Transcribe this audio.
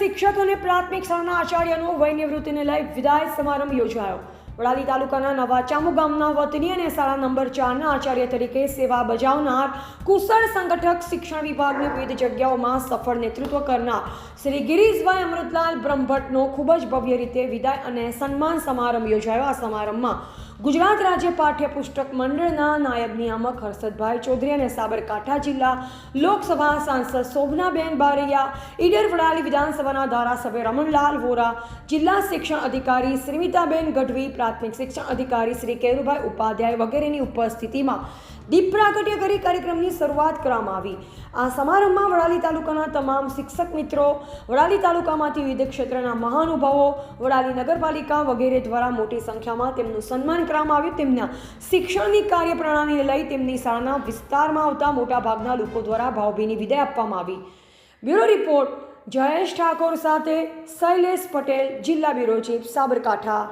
શિક્ષક અને પ્રાથમિક શાળાના આચાર્યનો વય નિવૃત્તિને લઈ વિદાય સમારંભ યોજાયો. વડાલી તાલુકાના નવા ચામુ ગામના વતની અને શાળા નંબર ચારના આચાર્ય તરીકે સેવા બજાવનાર કુશળ સંગઠક શિક્ષણ વિભાગની વિવિધ જગ્યાઓમાં સફળ નેતૃત્વ કરનાર શ્રી ગિરીશભાઈ અમૃતલાલ બ્રહ્મભટ્ટનો ખૂબ જ ભવ્ય રીતે વિદાય અને સન્માન સમારંભ યોજાયો. આ સમારંભમાં ગુજરાત રાજ્ય પાઠ્યપુસ્તક મંડળના નાયબ નિયામક હર્ષદભાઈ ચૌધરી અને સાબરકાંઠા જિલ્લા લોકસભા સાંસદ શોભનાબેન બારૈયા, ઈડર વડાલી વિધાનસભાના ધારાસભ્ય રમણલાલ વોરા, જિલ્લા શિક્ષણ અધિકારી શ્રીમિતાબેન ગઢવી પ્રાથમિક શિક્ષણ અધિકારી શ્રી કેરુભાઈ ઉપાધ્યાય વગેરેની ઉપસ્થિતિમાં દીપ પ્રાગટ્ય કરી કાર્યક્રમની શરૂઆત કરવામાં આવી. આ સમારંભમાં વડાલી તાલુકાના તમામ શિક્ષક મિત્રો, વડાલી તાલુકામાંથી વિવિધ ક્ષેત્રના મહાનુભાવો, વડાલી નગરપાલિકા વગેરે દ્વારા મોટી સંખ્યામાં તેમનું સન્માન કરવામાં આવ્યું. તેમના શિક્ષણની કાર્યપ્રણાલીને લઈ તેમની શાળાના વિસ્તારમાં આવતા મોટાભાગના લોકો દ્વારા ભાવભીની વિદાય આપવામાં આવી. બ્યુરો રિપોર્ટ જયેશ ઠાકોર સાથે શૈલેષ પટેલ, જિલ્લા બ્યુરો ચીફ સાબરકાંઠા.